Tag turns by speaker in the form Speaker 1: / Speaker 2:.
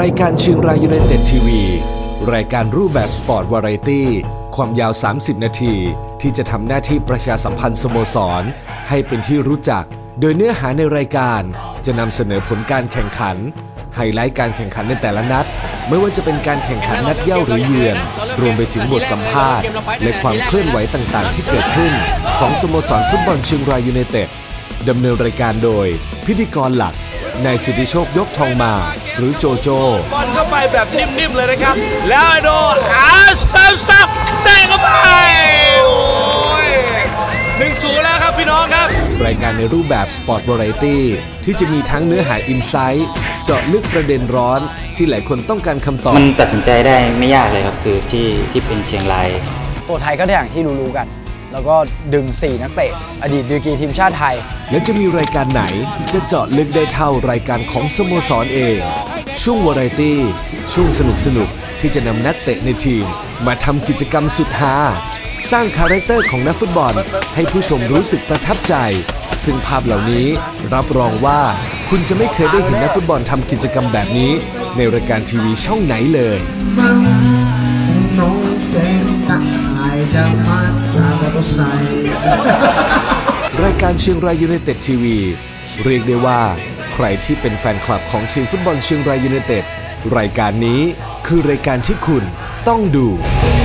Speaker 1: รายการเชียงรายยูไนเต็ดทีวี รายการรูปแบบสปอร์ตวาไรตี้ ความยาว 30 นาที ที่จะทำหน้าที่ประชาสัมพันธ์สโมสร ให้เป็นที่รู้จัก โดยเนื้อหาในรายการจะนำเสนอผลการแข่งขัน ไฮไลท์การแข่งขันในแต่ละนัด ไม่ว่าจะเป็นการแข่งขันนัดเย่าหรือเยือน รวมไปถึงบทสัมภาษณ์ และความเคลื่อนไหวต่างๆ ที่เกิดขึ้น ของสโมสรฟุตบอลเชียงรายยูไนเต็ดดำเนินรายการโดย พิธีกรหลักนายสิทธิโชคยกทองมา หรือโจโจ
Speaker 2: บอลเข้าไปแบบนิ่มๆเลยนะครับ แล้วไอโดอาซัมซับเตะเข้าไปโอ้ยหนึ่งศูนย์แล้วครับพี่น้องครับ
Speaker 1: รายการในรูปแบบสปอร์ตวาไรตี้ที่จะมีทั้งเนื้อหาอินไซต์เจาะลึกประเด็นร้อนที่หลายคนต้องการคำตอบ
Speaker 3: มันตัดสินใจได้ไม่ยากเลยครับ คือที่ที่เป็นเชียงราย
Speaker 4: ตัวไทยก็อย่างที่รู้ๆกัน แล้วก็ดึง 4 นักเตะ อดีตดีกรีทีมชาติไทย
Speaker 1: และจะมีรายการไหนจะเจาะลึกได้เท่ารายการของสโมสรเอง ช่วงวาไรตี้ ช่วงสนุกสนุกที่จะนำนักเตะในทีม มาทำกิจกรรมสุดฮาสร้างคาแรคเตอร์ของนักฟุตบอล ให้ผู้ชมรู้สึกประทับใจ ซึ่งภาพเหล่านี้รับรองว่าคุณจะไม่เคยได้เห็นนักฟุตบอลทำกิจกรรมแบบนี้ ในรายการทีวีช่องไหนเลย
Speaker 5: ใส่
Speaker 1: รายการเชียงรายยูไนเต็ดทีวี เรียกได้ว่า ใครที่เป็นแฟนคลับของทีมฟุตบอลเชียงรายยูไนเต็ดรายการนี้คือรายการที่คุณต้องดู「